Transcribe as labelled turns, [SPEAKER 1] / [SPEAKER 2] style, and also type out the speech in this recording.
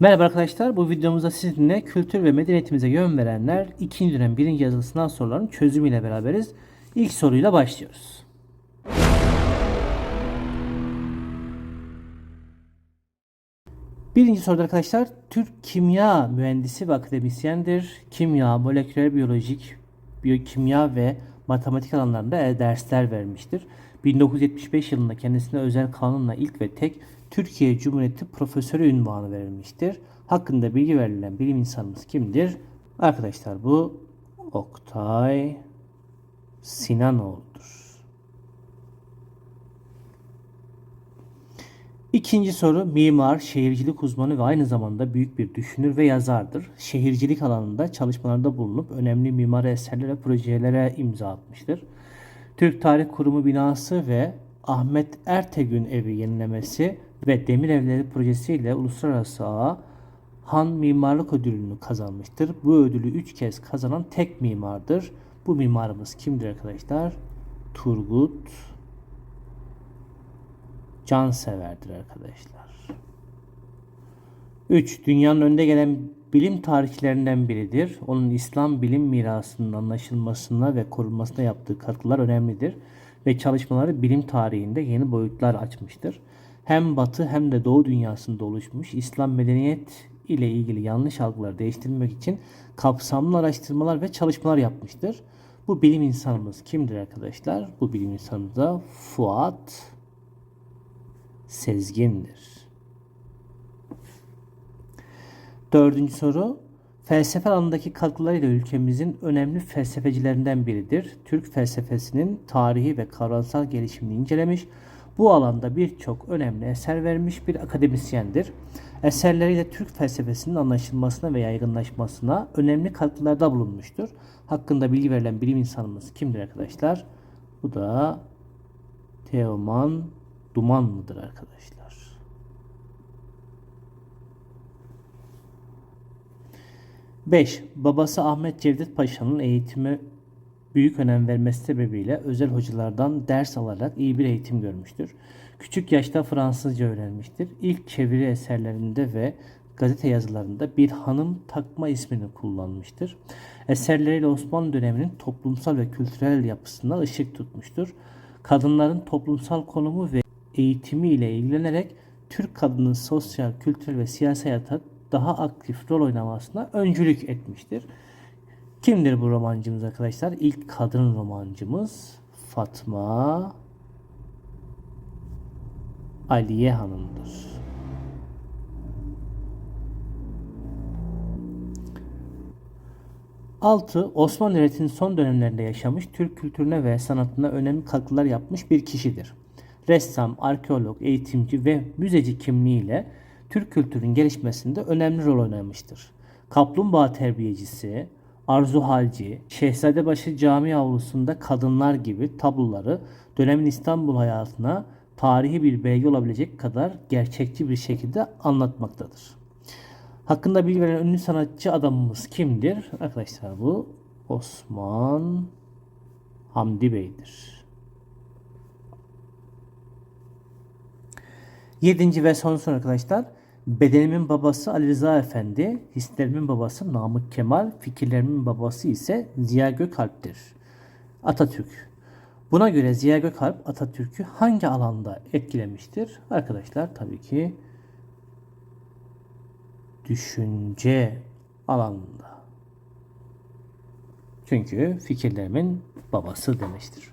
[SPEAKER 1] Merhaba arkadaşlar. Bu videomuzda sizinle kültür ve medeniyetimize yön verenler 2. dönem 1. yazılı sınav sorularının çözümüyle beraberiz. İlk soruyla başlıyoruz. Birinci soruda arkadaşlar Türk kimya mühendisi ve akademisyendir. Kimya, moleküler biyolojik, biyokimya ve matematik alanlarında dersler vermiştir. 1975 yılında kendisine özel kanunla ilk ve tek Türkiye Cumhuriyeti Profesörü ünvanı verilmiştir. Hakkında bilgi verilen bilim insanımız kimdir? Arkadaşlar bu Oktay Sinanoğlu'dur. İkinci soru mimar, şehircilik uzmanı ve aynı zamanda büyük bir düşünür ve yazardır. Şehircilik alanında çalışmalarda bulunup önemli mimari eserlere projelere imza atmıştır. Türk Tarih Kurumu binası ve Ahmet Ertegün evi yenilemesi ve Demir Evleri projesiyle uluslararası ağa Han Mimarlık Ödülünü kazanmıştır. Bu ödülü 3 kez kazanan tek mimardır. Bu mimarımız kimdir arkadaşlar? Turgut Cansever'dir arkadaşlar. 3. Dünyanın önde gelen bilim tarihçilerinden biridir. Onun İslam bilim mirasının anlaşılmasına ve korunmasına yaptığı katkılar önemlidir ve çalışmaları bilim tarihinde yeni boyutlar açmıştır. Hem Batı hem de Doğu dünyasında oluşmuş İslam medeniyet ile ilgili yanlış algıları değiştirmek için kapsamlı araştırmalar ve çalışmalar yapmıştır. Bu bilim insanımız kimdir arkadaşlar? Bu bilim insanımız da Fuat Sezgin'dir. Dördüncü soru. Felsefe alanındaki katkılarıyla ülkemizin önemli felsefecilerinden biridir. Türk felsefesinin tarihi ve kavramsal gelişimini incelemiş. Bu alanda birçok önemli eser vermiş bir akademisyendir. Eserleriyle Türk felsefesinin anlaşılmasına ve yaygınlaşmasına önemli katkılarda bulunmuştur. Hakkında bilgi verilen bilim insanımız kimdir arkadaşlar? Bu da Teoman Dumanlı'dır arkadaşlar. Beş, babası Ahmet Cevdet Paşa'nın eğitime büyük önem vermesi sebebiyle özel hocalardan ders alarak iyi bir eğitim görmüştür. Küçük yaşta Fransızca öğrenmiştir. İlk çeviri eserlerinde ve gazete yazılarında bir hanım takma ismini kullanmıştır. Eserleriyle Osmanlı döneminin toplumsal ve kültürel yapısına ışık tutmuştur. Kadınların toplumsal konumu ve eğitimi ile ilgilenerek Türk kadının sosyal, kültürel ve siyasi hayata daha aktif rol oynamasına öncülük etmiştir. Kimdir bu romancımız arkadaşlar? İlk kadın romancımız Fatma Aliye Hanım'dır. Altı, Osmanlı Devleti'nin son dönemlerinde yaşamış, Türk kültürüne ve sanatına önemli katkılar yapmış bir kişidir. Ressam, arkeolog, eğitimci ve müzeci kimliğiyle Türk kültürünün gelişmesinde önemli rol oynamıştır. Kaplumbağa terbiyecisi, Arzu Halci, Şehzadebaşı Cami avlusunda kadınlar gibi tabloları dönemin İstanbul hayatına tarihi bir belge olabilecek kadar gerçekçi bir şekilde anlatmaktadır. Hakkında bilgi veren ünlü sanatçı adamımız kimdir? Arkadaşlar bu Osman Hamdi Bey'dir. Yedinci ve son soru arkadaşlar. Bedenimin babası Ali Rıza Efendi, hislerimin babası Namık Kemal, fikirlerimin babası ise Ziya Gökalp'tir. Atatürk. Buna göre Ziya Gökalp Atatürk'ü hangi alanda etkilemiştir? Arkadaşlar tabii ki düşünce alanında. Çünkü fikirlerimin babası demiştir.